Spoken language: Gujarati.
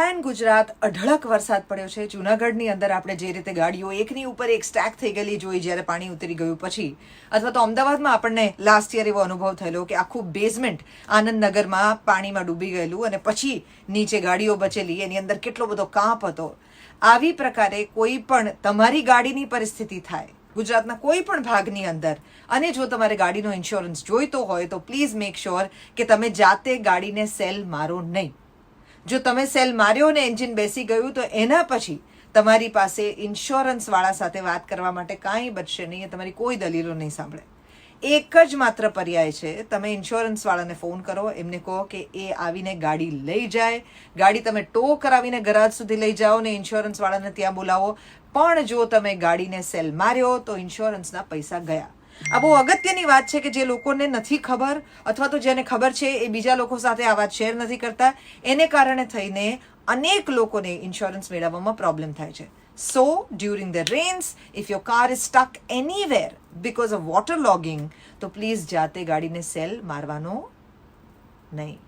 પેન ગુજરાત અઢળક વરસાદ પડ્યો છે. જુનાગઢની અંદર આપણે જે રીતે ગાડીઓ એકની ઉપર એક સ્ટેક થઈ ગયેલી જોઈ જ્યારે પાણી ઉતરી ગયું પછી. અથવા તો અમદાવાદમાં આપણને લાસ્ટ યર એવો અનુભવ થયેલો કે આખું બેઝમેન્ટ આનંદનગરમાં પાણીમાં ડૂબી ગયેલું અને પછી નીચે ગાડીઓ બચેલી. એની અંદર કેટલો બધો કાંપ હતો. આવી પ્રકારે કોઈ પણ તમારી ગાડીની પરિસ્થિતિ થાય, ગુજરાતના કોઈ પણ ભાગની અંદર, અને જો તમારે ગાડીનો ઇન્સ્યોરન્સ જોઈતો હોય તો પ્લીઝ મેક શ્યોર કે તમે જાતે ગાડીને સેલ મારો નહીં. જો તમે સેલ માર્યો અને એન્જિન બેસી ગયું, તો એના પછી તમારી પાસે ઇન્સ્યોરન્સ વાળા સાથે વાત કરવા માટે કાંઈ બચશે નહીં એ તમારી કોઈ દલીલો નહીં સાંભળે. એક જ માત્ર પર્યાય છે, તમે ઇન્સ્યોરન્સ વાળાને ફોન કરો, એમને કહો કે એ આવીને ગાડી લઈ જાય, ગાડી તમે ટો કરાવીને ગરાજ સુધી લઈ જાઓ ને ઇન્સ્યોરન્સ વાળાને ત્યાં બોલાવો. પણ જો તમે ગાડીને સેલ માર્યો, તો ઇન્સ્યોરન્સના પૈસા ગયા. આ બહુ અગત્યની વાત છે કે જે લોકોને નથી ખબર અથવા તો જેને ખબર છે એ બીજા લોકો સાથે આ વાત શેર નથી કરતા, એને કારણે થઈને અનેક લોકોને ઇન્સ્યોરન્સ મેળવવામાં પ્રોબ્લેમ થાય છે. So during the rains if your car is stuck anywhere because of water logging તો પ્લીઝ જાતે ગાડીને સેલ મારવાનો નહીં.